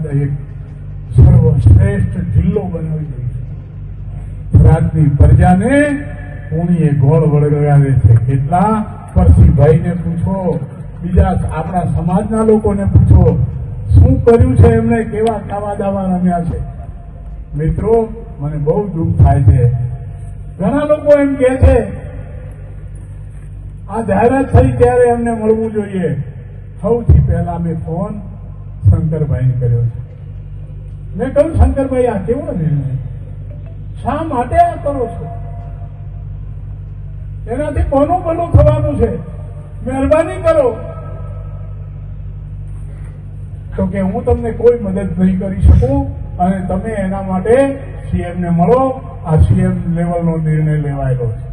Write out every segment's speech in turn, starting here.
ગુજરાત એક સર્વશ્રેષ્ઠ જિલ્લો બનાવી દઈશું ગુજરાતની પ્રજાને ઉણીએ ગોળ વળગાવે છે. કેટલા? પરસીભાઈને પૂછો. બીજા આપણા સમાજના લોકોને પૂછો. શું કર્યું છે એમણે કેવા ખાવા દાવા રમ્યા છે? મિત્રો, મને બહુ દુઃખ થાય છે. ઘણા લોકો એમ કે છે, આ જાહેરાત થઈ ત્યારે એમને મળવું જોઈએ. સૌથી પહેલા મેં ફોન શંકરભાઈને કર્યો છે. મેં કહ્યું, શંકરભાઈ, આ કેવો નિર્ણય? શા માટે આ કરો છો? એનાથી કોનું ભલું થવાનું છે? મહેરબાની કરો. તો કે હું તમને કોઈ મદદ નહીં કરી શકું અને તમે એના માટે સીએમ ને મળો. આ સીએમ લેવલનો નિર્ણય લેવાયેલો છે.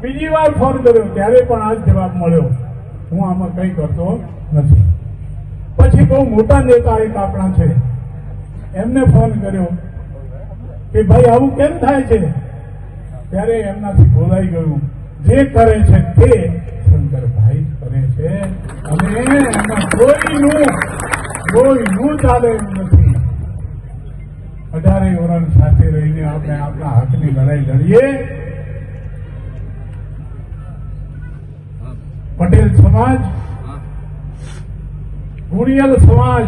બીજી વાર ફોન કર્યો, ત્યારે પણ આ જવાબ મળ્યો. હું આમાં કંઈ કરતો નથી. પછી બહુ મોટા નેતા એક આપણા છે. એમને ફોન કર્યો કે ભાઈ આવું કેમ થાય છે? ત્યારે એમનાથી બોલાઈ ગયું. જે કરે છે તે શંકરભાઈ કરે છે. અને એમાં કોઈનું કોઈનું ચાલે એમ નથી. અઢારે વરણ સાથે રહીને આપણે આપણા હકની લડાઈ લડીએ. પટેલ સમાજ ગુણિયલ સમાજ,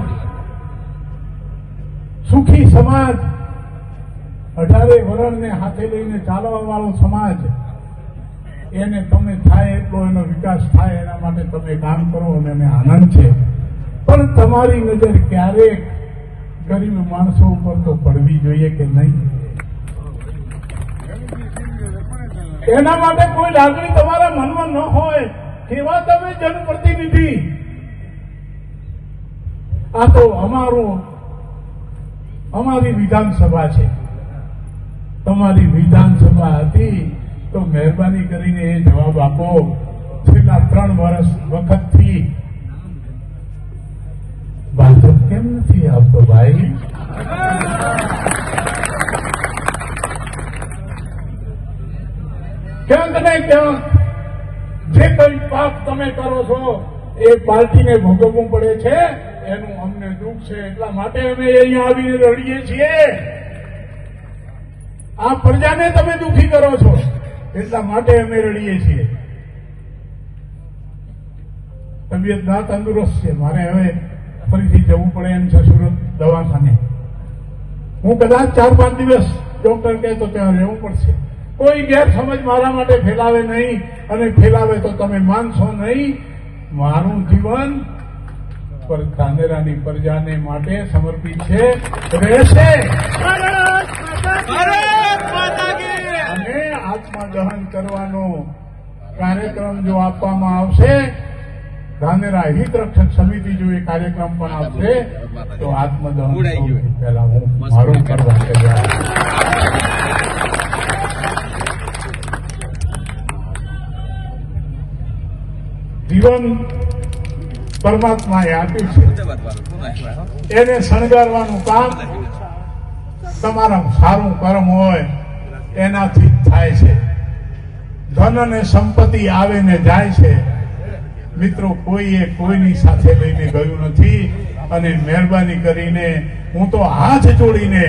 સુખી સમાજ, અઢારે વરણને હાથે લઈને ચાલવા વાળો સમાજ, એને તમે થાય એટલો એનો વિકાસ થાય એના માટે તમે કામ કરો અને એને આનંદ છે. પણ તમારી નજર ક્યારેક ગરીબ માણસો ઉપર તો પડવી જોઈએ કે નહીં? એના માટે કોઈ લાગણી તમારા મનમાં ન હોય કેવા તમે જનપ્રતિનિધિ આ તો અમારું, અમારી વિધાનસભા છે. તમારી વિધાનસભા હતી, તો મહેરબાની કરીને એ જવાબ આપો. છેલ્લા ત્રણ વર્ષ વખતથી ભાજપ કેમ નથી આપતો ભાઈ? કેમ તમે જે કઈ પાપ તમે કરો છો એ પાર્ટીને ભોગવવું પડે છે. એનું અમને દુઃખ છે. એટલા માટે અમે અહીંયા આવીને રડીએ છીએ. આ પ્રજાને તમે દુઃખી કરો છો. એટલા માટે અમે રડીએ છીએ. તબિયત ના તંદુરસ્ત છે. મારે હવે ફરીથી જવું પડે એમ છે સુરત દવાખાને. હું કદાચ ચાર પાંચ દિવસ ડોક્ટર કહે તો ત્યાં રહેવું પડશે. કોઈ ગેરસમજ મારા માટે ફેલાવે નહીં અને ફેલાવે તો તમે માનશો નહીં. મારું જીવન પર ધાનેરાની પ્રજાને માટે સમર્પિત છે. રહેશે. અને આત્મદહન કરવાનો કાર્યક્રમ જો આપવામાં આવશે ધાનેરા હિત રક્ષક સમિતિ જો એ કાર્યક્રમ પણ આપશે તો આત્મદહન પહેલા હું મારું કરવા જીવન પરમાત્માએ આપ્યું છે. એને શણગારવાનું કામ તમારા સારું કર્મ હોય, એનાથી થાય છે. ધન અને સંપત્તિ આવે ને જાય છે. મિત્રો, કોઈએ કોઈની સાથે લઈને ગયું નથી અને મહેરબાની કરીને હું તો હાથ જોડીને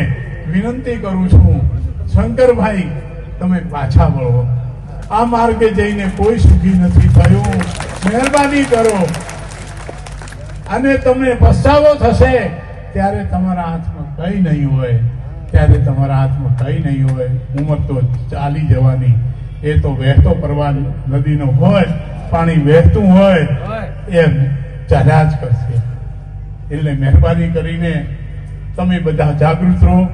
વિનંતી કરું છું, શંકરભાઈ, તમે પાછા વળો. આ માર્ગે જઈને કોઈ સુખી નથી થયું. મહેરબાની કરો. અને તમને પસ્તાવો થશે ત્યારે તમારા હાથમાં કઈ નહીં હોય. ત્યારે તમારા હાથમાં કઈ નહીં હોય. ઉંમર તો ચાલી જવાની. એ તો વહેતો પ્રવાહ નદીનો હોય પાણી વહેતું હોય. એમ ચાલ્યા જ કરશે. એટલે મહેરબાની કરીને તમે બધા જાગૃત રહો.